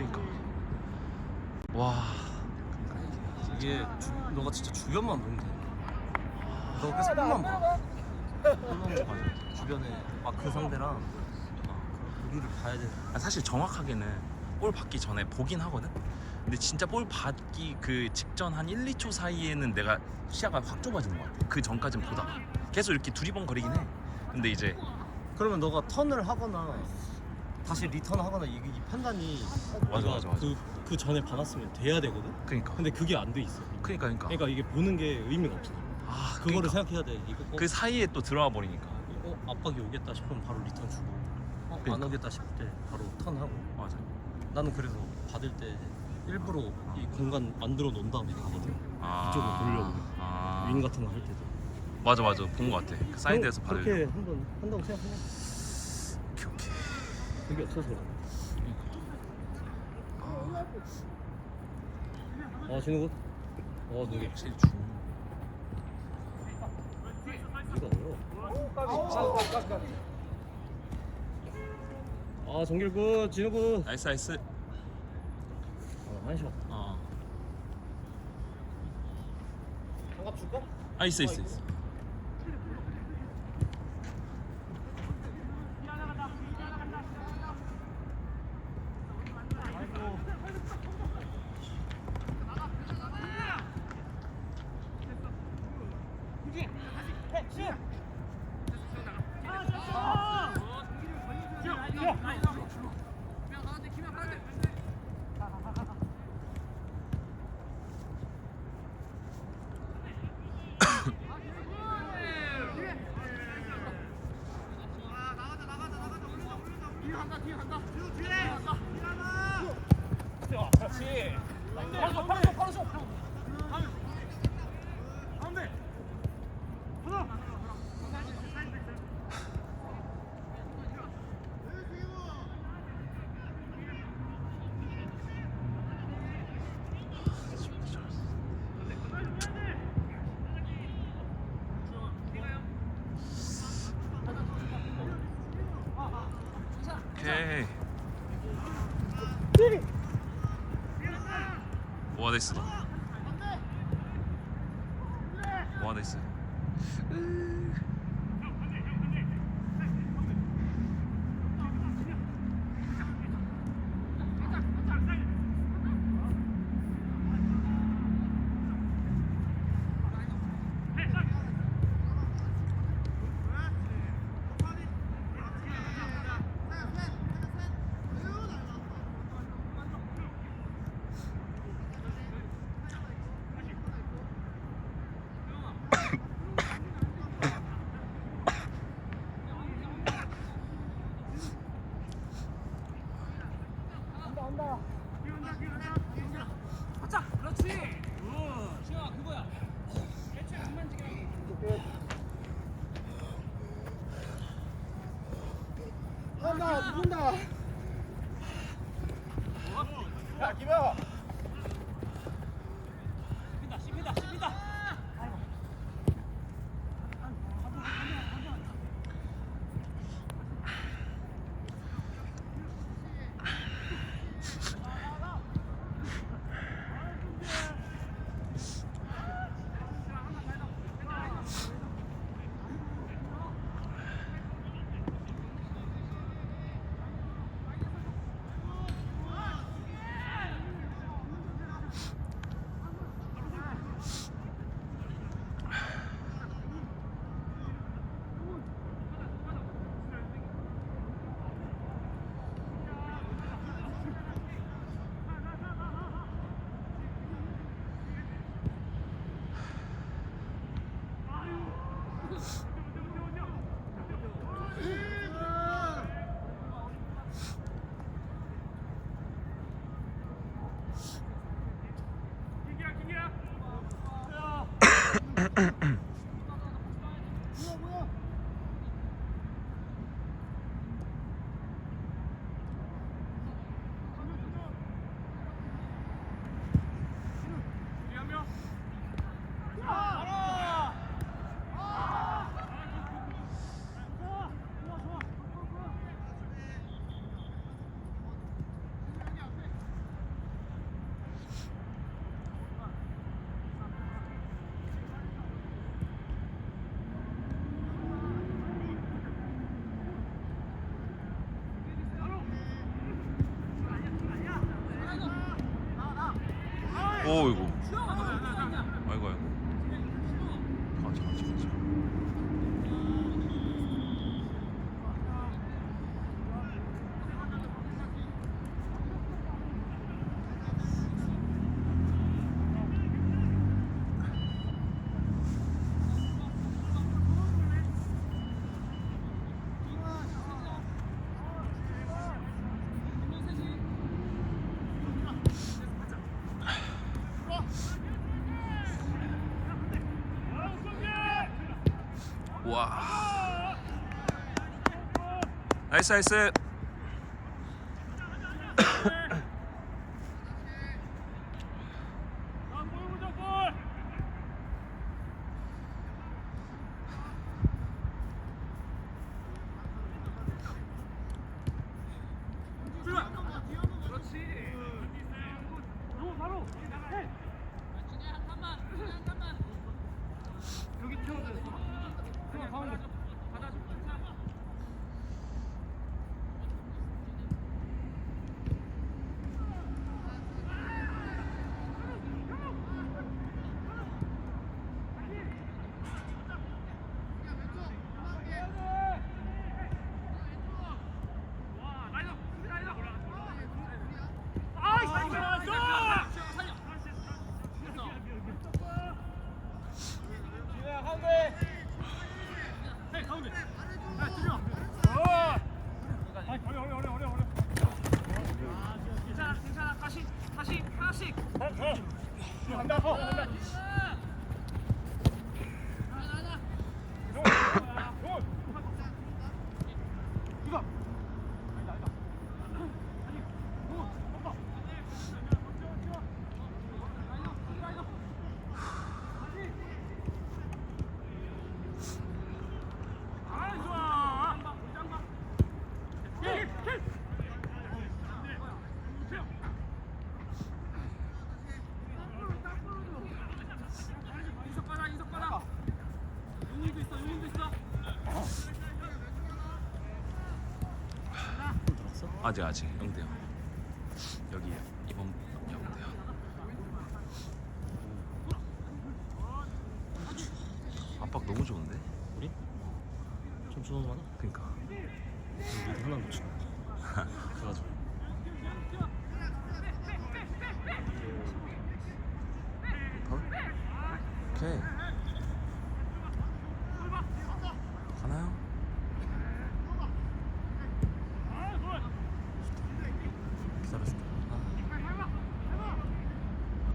그러니까 와 이게 주, 너가 진짜 주변만 보면 돼. 너그 손만 봐. 손만 봐야 돼. 주변에 막그 상대랑 막 우리를 봐야 돼. 아, 사실 정확하게는 볼 받기 전에 보긴 하거든. 근데 진짜 볼 받기 그 직전 한 1, 2초 사이에는 내가 시야가 확 좁아지는 것 같아. 그 전까진 보다가 계속 이렇게 두리번 거리긴 해. 근데 이제 그러면 너가 턴을 하거나 다시 리턴하거나 이, 이 판단이 맞아, 내가 맞아, 맞아. 그, 그 전에 받았으면 돼야 되거든. 그러니까 근데 그게 안 돼 있어. 그러니까 그러니까 그러니까 이게 보는 게 의미가 없어. 아 그거를 그러니까. 생각해야 돼. 이거 어, 그 사이에 또 들어와 버리니까 어, 압박이 오겠다 싶으면 바로 리턴 주고 어, 안 그러니까. 오겠다 싶을 때 바로 턴하고 맞아. 나는 그래서 받을 때 일부러 이 공간 만들어 놓은 다음에 가거든. 아, 이쪽으로 돌려고. 아, 윙 같은 거 할 때도. 맞아 맞아 본것 같아. 그 사이드에서 받을. 그렇게 한번 한다고 생각해. 그게 없어서. 아 진우 굿. 어 되게 확실히 중. 이거 어려워. 아 정길 굿 진우 굿. 나이스 나이스. 아 한샷. 어. 장갑 줄까? 아 있어 있어 있어. 오케이. 뭐가 됐어? 뭐가 됐어? 한다 mm 아이고 아이고. 가자 가자 가자. 와. 나이스 나이스. 아직 아직 영대요. 여기 이번 영대요. 압박 너무 좋은데? 우리? 좀 좋은 거나? 그러니까. 미드 하나 놓쳐. 그래가지고. 오케이. 가나요? 기다려줄게.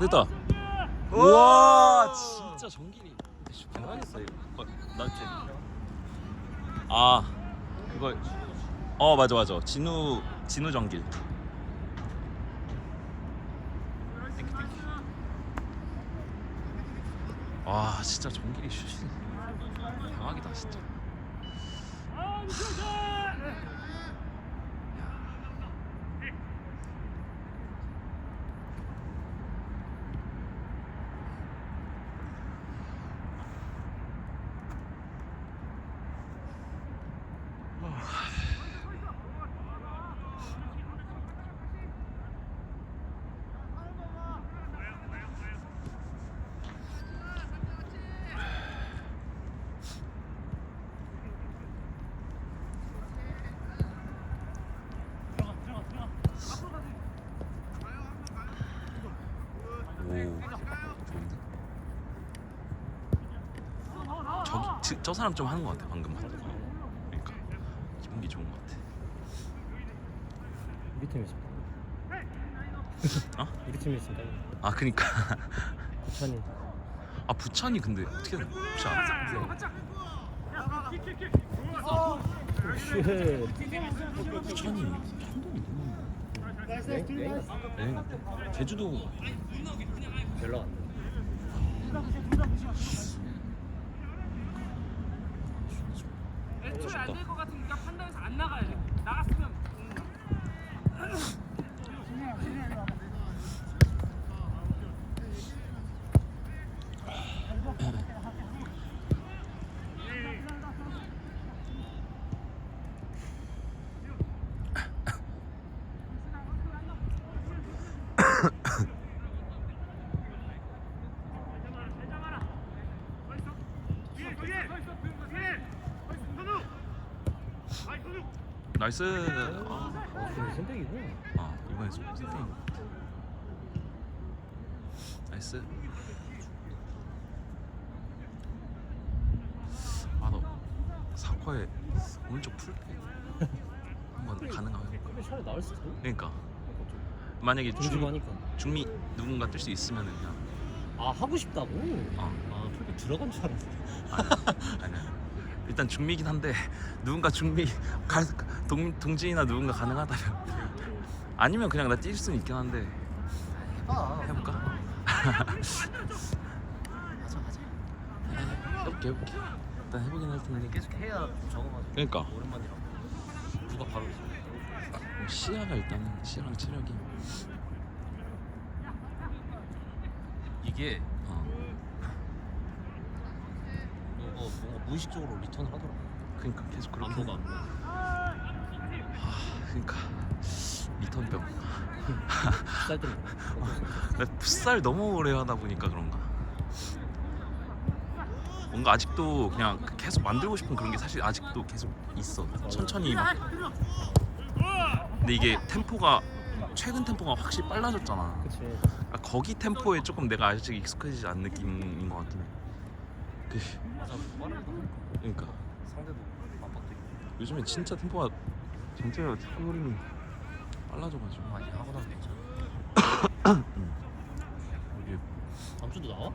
됐다. 우와 진짜 전길이 대단했어 이거. 어, 나한테. 아 그거. 어 맞아 맞아. 진우 진우 땡큐. 와 진짜 전길이 슛이 대박이다 진짜. 오 좋은데? 저기 저, 저 사람 좀 하는 것 같아 방금 그러니까 기분기 좋은 것 같아 우리 팀이 있습니다. 어? 우리 팀이 있습니다. 아 그니까 부찬이. 아 부찬이 근데 어떻게 된 거야? 혹시 알아? 쉣. 부찬이 한동이 너무? 여행 갔대 제주도 연락 안 돼. 애초에 안될것 같은 네 가 판단 나이스. 아, 어, 그래 선택이구나. 아 이번에 좀 세팅 나이스. 아너 사과에 오른쪽 풀게. 한번 가능하면 근데 차라리 나을 수도. 그러니까. 만약에 등지고 중, 하니까. 중미 누군가 뜰 수 있으면 그냥. 아 하고 싶다고? 어. 아 그렇게 들어간 줄 알았어. 아니 아니 일단 중미긴 한데 누군가 중미 가, 동, 동진이나 누군가 가능하다면 아니면 그냥 나 뛸 수는 있긴 한데 해봐. 해볼까? 하자 하자. 해볼게 해볼게 일단 해보긴 할 텐데 계속 해야 좀 적어가지고. 그러니까. 오랜만이라. 누가 바로 있어. 시야가 일단은 시야랑 체력이 이게 어 뭔가 뭔가 무의식적으로 리턴을 하더라. 그러니까 계속 그렇게 안도가. 아 그러니까 리턴병 쌀 때는. 나 풋살 너무 오래 하다 보니까 그런가 뭔가 아직도 그냥 계속 만들고 싶은 그런 게 사실 아직도 계속 있어 천천히 막 근데 이게 템포가 최근 템포가 확실히 빨라졌잖아 그치. 아, 거기 템포에 조금 내가 아직 익숙해지지 않은 느낌인 것 같긴 해 그. 그러니까 상대도 있고. 요즘에 진짜 tem포가 전체가 차돌이 빨라져가지고 많이 하고 나면 괜찮아. 이게 다음 주도 나와?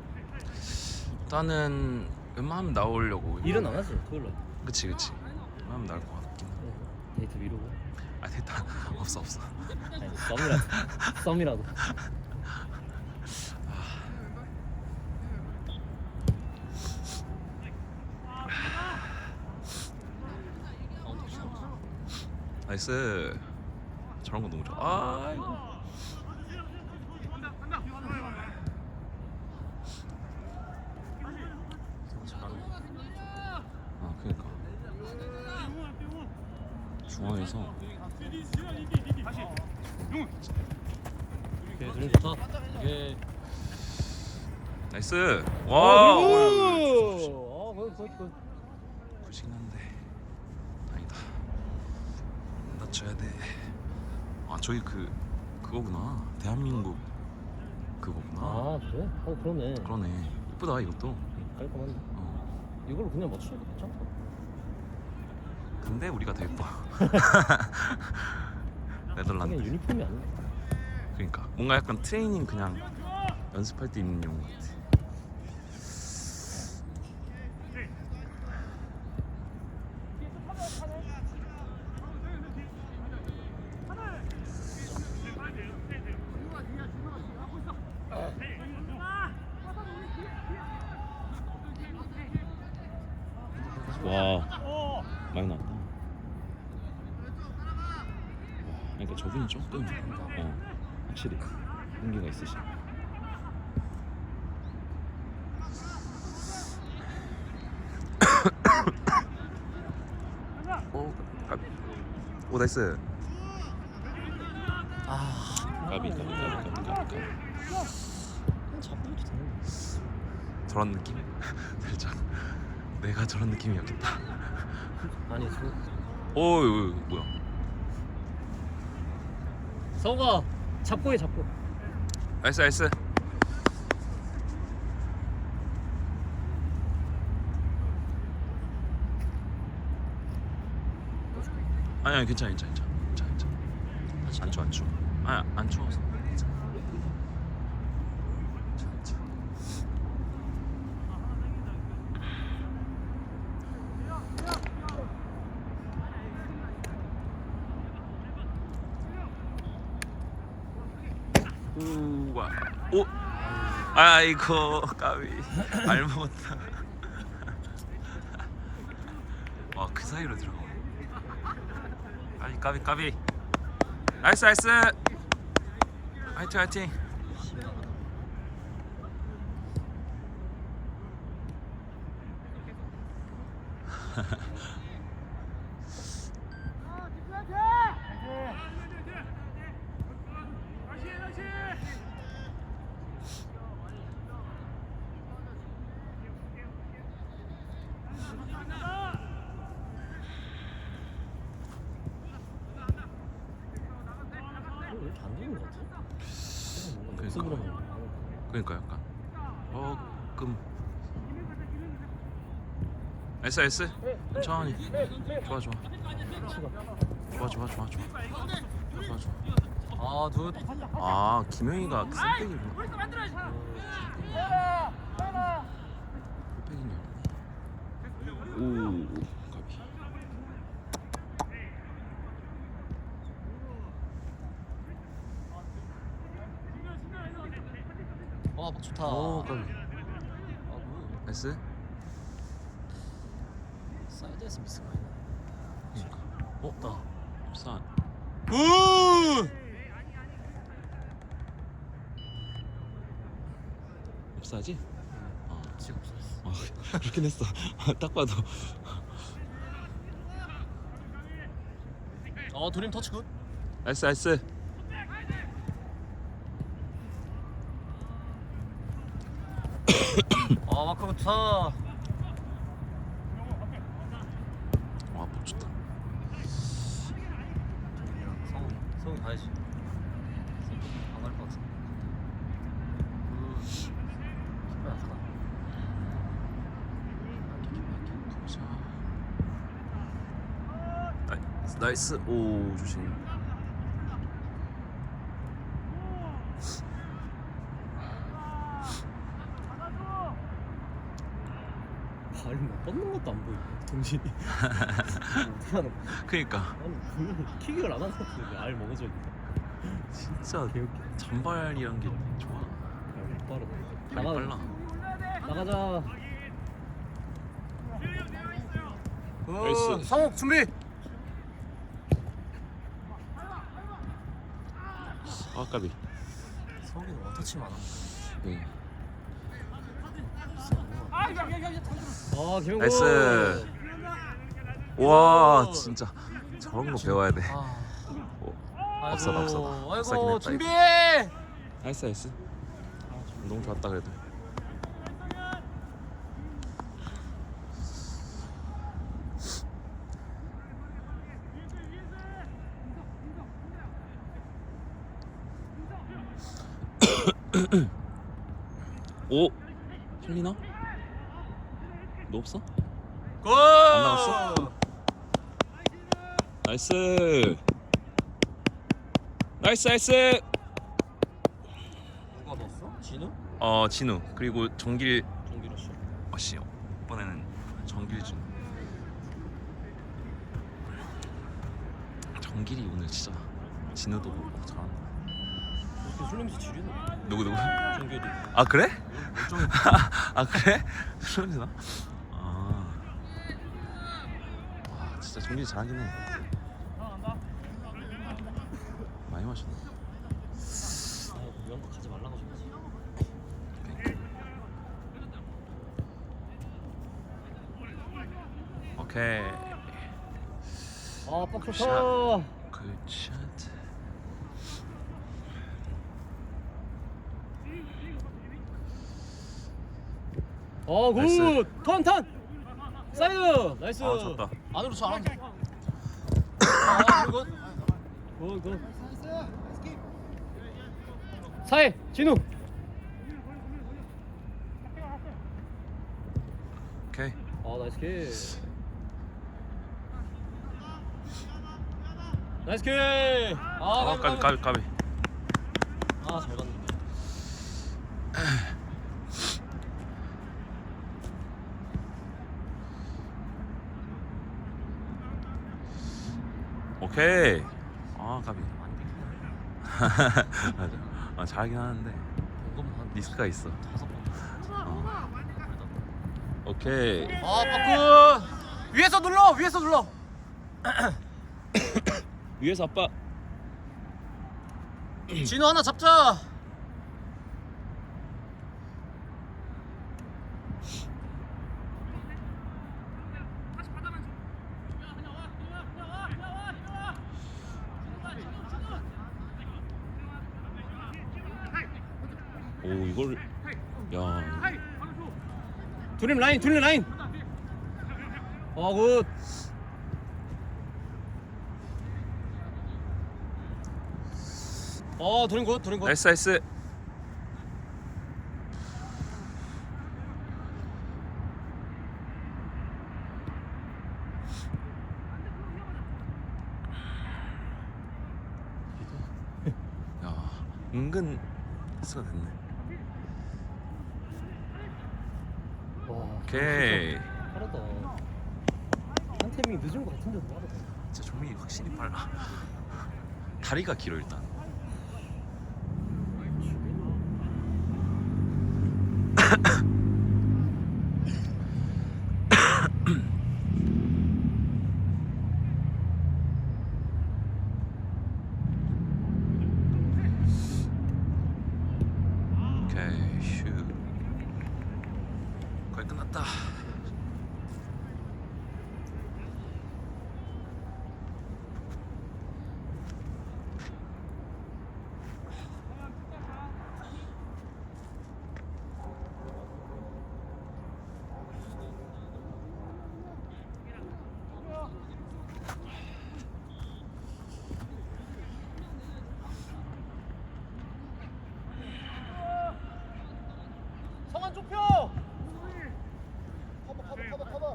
일단은 웬만하면 나오려고 일은 안 하지. 토요일 날. 그치 그치 웬만하면 나올 것 같긴 해. 데이트 미루고. 아 됐다 없어 없어 아니 썸이라도. 썸이라도. 나이스 저런 거 너무 좋아 잘하네. 아 그니까 중앙에서 오케이, 드림 좋다. 이게 나이스 와 오! 오, 어. 굿이긴 한데 다행이다 안 다쳐야 돼아 저기 그 그거구나 대한민국 그거구나 아 그래? 어 그러네. 그러네 이쁘다 이것도 깔끔한데. 어. 이걸로 그냥 맞추면 괜찮다. 근데 우리가 더 예뻐 그냥 네덜란드 유니폼이 아니야. 그러니까 뭔가 약간 트레이닝 그냥 연습할 때 입는 용 같아 와 많이 나왔다 와, 그러니까 저분이 조금 어 확실히 용기가 있으시 오, 까비. 오 나이스 아 까비 까비 까비 까비 까비 까비 잡고 해도 되는데. 저런 느낌? 살짝. 내가 저런 느낌이었겠다. 아니 이거 뭐야? 서가 잡고 해 잡고. 나이스 나이스. 아니 아니 괜찮아 괜찮아 괜찮아 괜찮아 괜찮아. 안 추워 안 추워. 아니 안 추워서 우와. 오. 아이고 까비. 알 먹었다. 와그 사이로 들어가. 아니 까비 까비. 나이스 나이스. 화이팅 화이팅. 뭔가 그러니까. 모습으로만 하는 그러니까 약간. 조금. S S? 천천히. 좋아 좋아. 좋아 좋아 좋아 좋아. 좋아 좋아. 아둘 아 김영희가 그 샌백이구나 사이드스 사이드에서 미스가 그러니까. 어? 나 부산 우! 없사지? 어. 지금 없어. 아, 그렇게 했어 딱 봐도 어 도림 터치 굿 나이스 나이스 아 마크 붙어. 와 붙였다. 성우 성우 가야지 안 가릴 같아 기분 나쁘다 나이스, 나이스. 오 조심. 발뭐 뻗는 것도 안 보이네 정신이. 어떻게 하는 거야 그니까. 아니 그 킥을 안 하는 것 같은데 알 먹어져 있네. 진짜 전발이란 게 좋아. 야 빠르다. 발이 나가 빨라 나가자. 나이스. 성욱 준비! 아 까비. 성욱이는 원터치만 하는 네. 아 김영구. 나이스. 와 진짜. 저런 거 배워야 돼. 아, 오, 아이고, 없어다, 없어다. 없어긴 아이고 했다, 준비! 나이스 나이스. 너무 좋았다 그래도. 오 틀리나? 너 없어? 굿 나왔어? 나이스 나이스 나이스 누가 넣었어? 진우? 어 진우 그리고 정길 정기로 씨 어씨 이번에는 정길준 정길이 오늘 진짜 진우도 그렇고 잘한다 이렇게 술 냄새 지리네 누구 누구? 정규리 아 그래? 아 그래? 그러나? 아. 와 진짜 정길이 잘하긴 해. 많이 마셨네. 아 이런 거 가지 말라고 줘야지 오케이. 아뻑 굿샷. 굿샷. 어 굿. 나이스. 턴 턴. 사이드. 나이스. 아, 좋다. 안으로 쳐 안으로 아 굿. 굿굿 사이 진우 오케이. 아 나이스 킥 나이스 킥아 아, 까비 까비 까비. 아잘 갔는데 오케이. 아 비키네 맞아. 아 잘하긴 하는데. 리스크가 있어. 어. 오케이. 아 빠꾸! 위에서 눌러! 위에서 눌러! 위에서 아빠. 진우 하나 잡자 다시 받아만 줘. 오 이걸 야. 드림 라인 드림 라인. 어굿. 어 도린 굿 도린 굿. 나이스 나이스. 야 은근 스가 됐네 와 오케이. 빠르다. 한 태밍 늦은 거 같은데도 빠르다. 진짜 종민이 확실히 빨라. 다리가 길어 일단 오케이 슈 거의 끝났다 성환 좁혀 커버 커버 커버 커버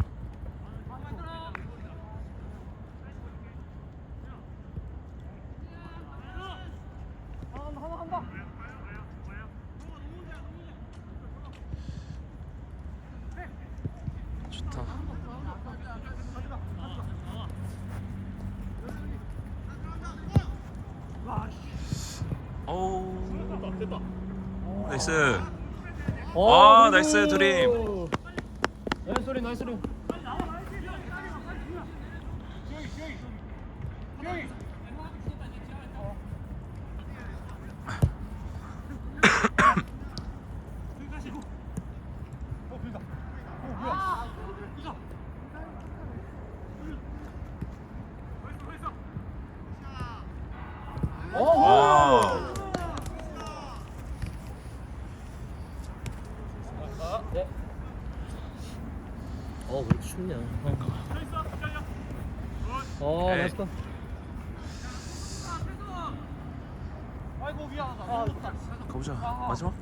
하나 하나 한다 좋다. 어우. 나이스. 아, 나이스 드림. 나이스 소리 나이스 소리 와. 어왜 이렇게 춥냐 어 에이. 미안하다 아, 가보자. 마지막.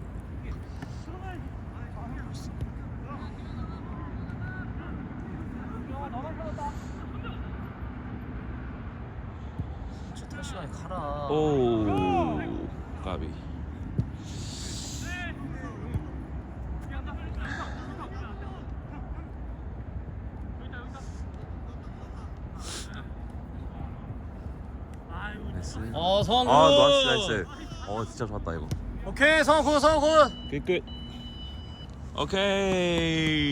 탈 시간에 가라 오. 까비. 나이스. 어 성훈 아, 굿. 나이스 나이스. 어, 진짜 좋았다 이거. 오케이 성훈 굿 성훈 굿끝 끝. 오케이.